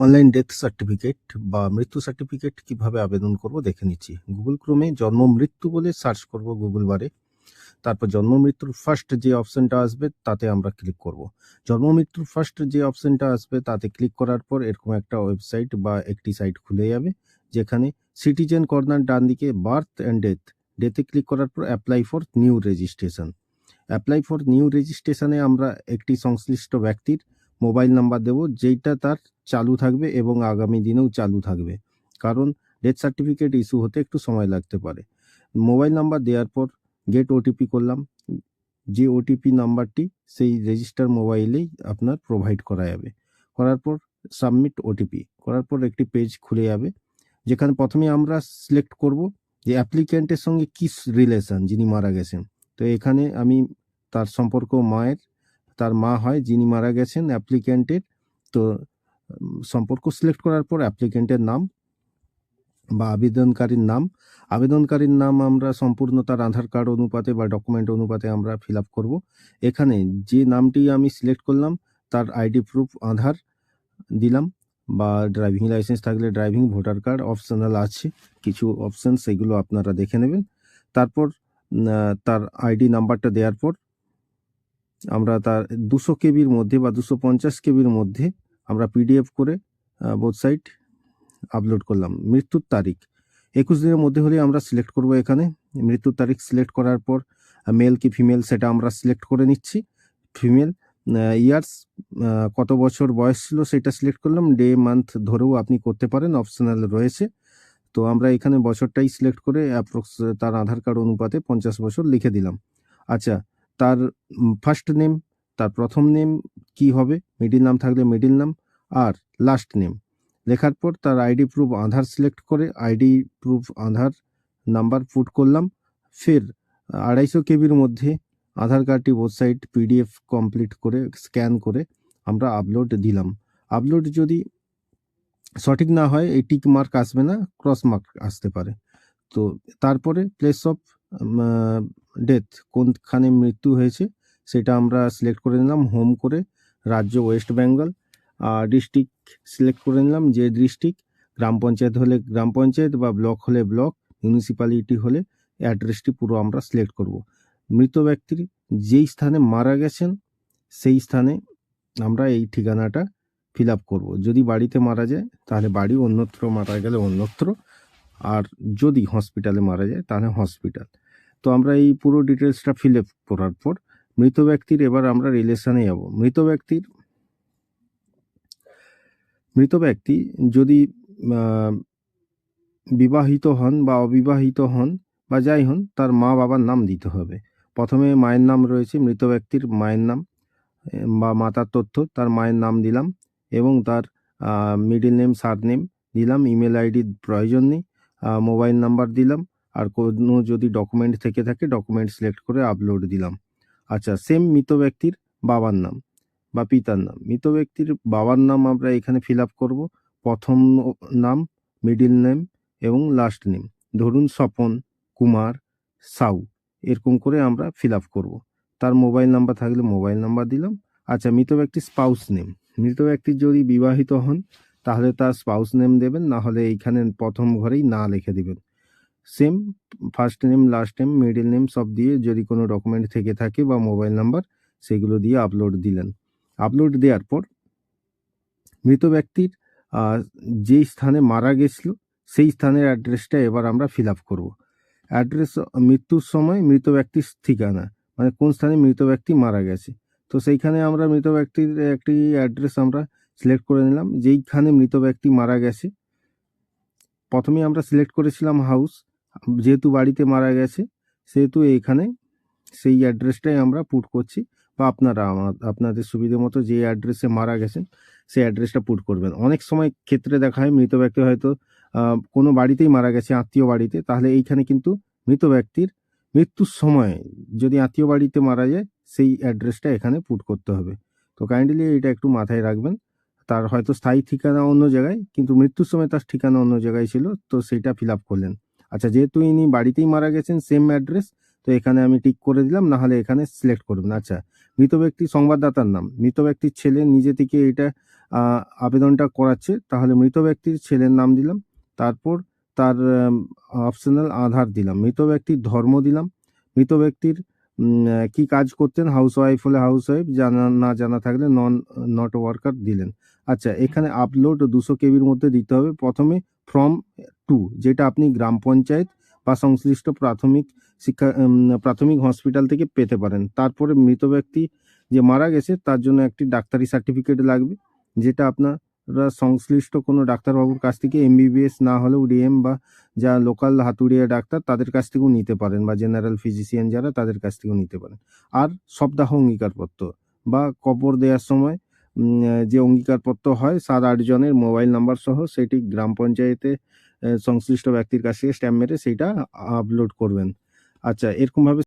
Online death certificate বা মৃত্যু certificate কীভাবে আবেদন করব দেখে নিচ্ছি। গুগল ক্রোমে জন্ম মৃত্যু বলে সার্চ করব গুগল বারে। তারপর জন্ম মৃত্যুর ফার্স্ট যে অপশনটা আসবে তাতে আমরা ক্লিক করব। জন্ম মৃত্যুর ফার্স্ট যে অপশনটা আসবে তাতে ক্লিক করার পর এরকম একটা ওয়েবসাইট বা একটি সাইট খুলে যাবে, যেখানে সিটিজেন কর্নার ডান দিকে বার্থ অ্যান্ড ডেথ ডেথে ক্লিক করার পর apply for new registration apply for new রেজিস্ট্রেশনে আমরা একটি সংশ্লিষ্ট ব্যক্তির মোবাইল নাম্বার দেব, যেইটা তার চালু থাকবে এবং আগামী দিনেও চালু থাকবে। কারণ ডেথ সার্টিফিকেট ইস্যু হতে একটু সময় লাগতে পারে। মোবাইল নাম্বার দেওয়ার পর গেট ওটিপি করলাম। যে ওটিপি নাম্বারটি সেই রেজিস্টার মোবাইলেই আপনার প্রোভাইড করা যাবে। করার পর সাবমিট ওটিপি করার পর একটি পেজ খুলে যাবে। যেখানে প্রথমে আমরা সিলেক্ট করব যে অ্যাপ্লিক্যান্টের সঙ্গে কি রিলেশন যিনি মারা গেছেন। তো এখানে আমি তার সম্পর্ক মায়ের তার মা হয়, যিনি মারা গেছেন অ্যাপ্লিক্যান্টের তো, সম্পর্ক সিলেক্ট করার পর অ্যাপ্লিক্যান্টের নাম বা আবেদনকারীর নাম। আবেদনকারীর নাম আমরা সম্পূর্ণ তার আধার কার্ড অনুপাতে বা ডকুমেন্ট অনুপাতে আমরা ফিল আপ করব। এখানে যে নামটি আমি সিলেক্ট করলাম, তার আইডি প্রুফ, আধার দিলাম বা ড্রাইভিং লাইসেন্স থাকলে ড্রাইভিং, ভোটার কার্ড অপশনাল আছে, কিছু অপশন সেগুলো আপনারা দেখে নেবেন। তারপর তার আইডি নাম্বারটা দেওয়ার পর আমরা তার দুশো কেবির মধ্যে বা দুশো পঞ্চাশ কেবির মধ্যে আমরা পিডিএফ করে বোথ সাইড আপলোড করলাম। মৃত্যুর তারিখ। একুশ দিনের মধ্যে হলে আমরা সিলেক্ট করব এখানে। মৃত্যুর তারিখ সিলেক্ট করার পর মেল কি ফিমেল সেটা আমরা সিলেক্ট করে নিচ্ছি। ফিমেল ইয়ার্স কত বছর বয়স ছিল সেটা সিলেক্ট করলাম। ডে মান্থ ধরেও আপনি করতে পারেন অপশনাল রয়েছে। তো আমরা এখানে বছরটাই সিলেক্ট করে অ্যাপ্রক্স তার আধার কার্ড অনুপাতে পঞ্চাশ বছর লিখে দিলাম। আচ্ছা তার ফার্স্ট নেম তার প্রথম নেম কি হবে? মিডিল নাম থাকলে মিডিল নাম, আর লাস্ট নেম লেখার পর তার আইডি প্রুফ আধার সিলেক্ট করে ID proof Aadhaar number put করলাম। ফের, আড়াইশো কেবির মধ্যে আধার কার্ডটি ওয়েবসাইট পিডিএফ কমপ্লিট করে স্ক্যান করে আমরা আপলোড দিলাম। আপলোড যদি সঠিক না হয়, এই টিক মার্ক আসবে না ক্রস মার্ক আসতে পারে। তো তারপরে প্লেস অফ ডেথ কোনখানে মৃত্যু হয়েছে, সেটা আমরা সিলেক্ট করে নিলাম হোম করে, রাজ্য ওয়েস্ট বেঙ্গল আর ডিস্ট্রিক্ট সিলেক্ট করে নিলাম, যে ডিস্ট্রিক্ট গ্রাম পঞ্চায়েত হলে গ্রাম পঞ্চায়েত বা ব্লক হলে ব্লক মিউনিসিপ্যালিটি হলে অ্যাড্রেসটি পুরো আমরা সিলেক্ট করব। মৃত ব্যক্তির যেই স্থানে মারা গেছেন, সেই স্থানে আমরা এই ঠিকানাটা ফিল আপ করব। যদি বাড়িতে মারা যায়, তাহলে বাড়ি অন্যত্র মারা গেলে অন্যত্র, আর যদি হসপিটালে মারা যায়, তাহলে হসপিটাল তো আমরা এই পুরো ডিটেলসটা ফিল আপ করার পর মৃত ব্যক্তির এবার আমরা রিলেশনে যাব। মৃত ব্যক্তির, মৃত ব্যক্তি যদি বিবাহিত হন বা অবিবাহিত হন বা যাই হন, তার মা বাবার নাম দিতে হবে। প্রথমে মায়ের নাম রয়েছে, মৃত ব্যক্তির মায়ের নাম, বা মাতার তথ্য, তার মায়ের নাম দিলাম এবং তার মিডিল নেম সার নেম দিলাম ইমেল আইডি প্রয়োজন নেই মোবাইল নাম্বার দিলাম আর কোনো যদি ডকুমেন্ট থেকে থাকে ডকুমেন্ট সিলেক্ট করে আপলোড দিলাম। আচ্ছা সেম মৃত ব্যক্তির বাবার নাম বা পিতার নাম। মৃত ব্যক্তির বাবার নাম আমরা এখানে ফিল আপ করব। প্রথম নাম মিডিল নেম এবং লাস্ট নেম ধরুন স্বপন কুমার সাউ, এরকম করে আমরা ফিল আপ করব। তার মোবাইল নাম্বার থাকলে মোবাইল নাম্বার দিলাম। আচ্ছা মৃত ব্যক্তির স্পাউস নেম মৃত ব্যক্তি যদি বিবাহিত হন, তাহলে তার স্পাউস নেম দেবেন, না হলে এইখানে প্রথম ঘরেই না লিখে দিবেন। Same first name last name middle name সব দিয়ে যদি কোনো ডকুমেন্ট থেকে থাকে বা মোবাইল নাম্বার সেগুলো দিয়ে আপলোড দিলেন। আপলোড দেওয়ার পর মৃত ব্যক্তির যেই স্থানে মারা গেছিল, সেই স্থানের অ্যাড্রেসটা এবার আমরা ফিল আপ করব। অ্যাড্রেস মৃত্যুর সময় মৃত ব্যক্তির ঠিকানা মানে কোন স্থানে মৃত ব্যক্তি মারা গেছে। তো সেইখানে আমরা মৃত ব্যক্তির একটি অ্যাড্রেস আমরা সিলেক্ট করে নিলাম, যেইখানে মৃত ব্যক্তি মারা গেছে। প্রথমে আমরা সিলেক্ট করেছিলাম হাউস যেহেতু বাড়িতে মারা গেছে, সেহেতু এইখানে সেই অ্যাড্রেসটাই আমরা পুট করছি বা আপনারা আপনাদের সুবিধে মতো যে অ্যাড্রেসে মারা গেছেন, সেই অ্যাড্রেসটা পুট করবেন। অনেক সময় ক্ষেত্রে দেখা হয় মৃত ব্যক্তি হয়তো কোনো বাড়িতেই মারা গেছে, আত্মীয় বাড়িতে, তাহলে এইখানে কিন্তু মৃত ব্যক্তির মৃত্যুর সময় যদি আত্মীয় বাড়িতে মারা যায়, সেই অ্যাড্রেসটা এখানে পুট করতে হবে। তো কাইন্ডলি এটা একটু মাথায় রাখবেন। তার হয়তো স্থায়ী ঠিকানা অন্য জায়গায়, কিন্তু মৃত্যুর সময় তার ঠিকানা অন্য জায়গায় ছিল, তো সেইটা ফিল আপ করলেন। আচ্ছা যেহেতু ইনি বাড়িতেই মারা গেছেন সেম অ্যাড্রেস তো এখানে আমি টিক করে দিলাম না হলে এখানে সিলেক্ট করবেন। আচ্ছা মৃত ব্যক্তির সংবাদদাতার নাম। মৃত ব্যক্তির ছেলে নিজে থেকে এটা আবেদনটা করাচ্ছে, তাহলে মৃত ব্যক্তির ছেলের নাম দিলাম, তারপর তার অপশনাল আধার দিলাম। মৃত ব্যক্তির ধর্ম দিলাম, মৃত ব্যক্তির কি কাজ করতেন হাউস ওয়াইফ হলে হাউস ওয়াইফ জানা, না জানা থাকলে নন নট ওয়ার্কার দিলেন। আচ্ছা এখানে আপলোড দুশো কেবির মধ্যে দিতে হবে। প্রথমে ফর্ম টু, যেটা আপনি গ্রাম পঞ্চায়েত বা সংশ্লিষ্ট প্রাথমিক শিক্ষা প্রাথমিক হসপিটাল থেকে পেতে পারেন। তারপরে মৃত ব্যক্তি যে মারা গেছে, তার জন্য একটি ডাক্তারি সার্টিফিকেট লাগবে, যেটা আপনারা সংশ্লিষ্ট কোনো ডাক্তারবাবুর কাছ থেকে এমবিবিএস না হলেও ডিএম বা যা লোকাল হাতুড়িয়া ডাক্তার, তাদের কাছ থেকেও নিতে পারেন বা জেনারেল ফিজিশিয়ান যারা, তাদের কাছ থেকেও নিতে পারেন। আর সপ্তাহ অঙ্গীকারপত্র বা কবর দেওয়ার সময় যে অঙ্গীকারপত্র হয়, সাত আটজনের মোবাইল নাম্বার সহ, সেটি গ্রাম পঞ্চায়েতে সংশ্লিষ্ট ব্যক্তির কাছে স্ট্যাম্প মেরে সেইটা আপলোড করবেন। আচ্ছা এরকমভাবে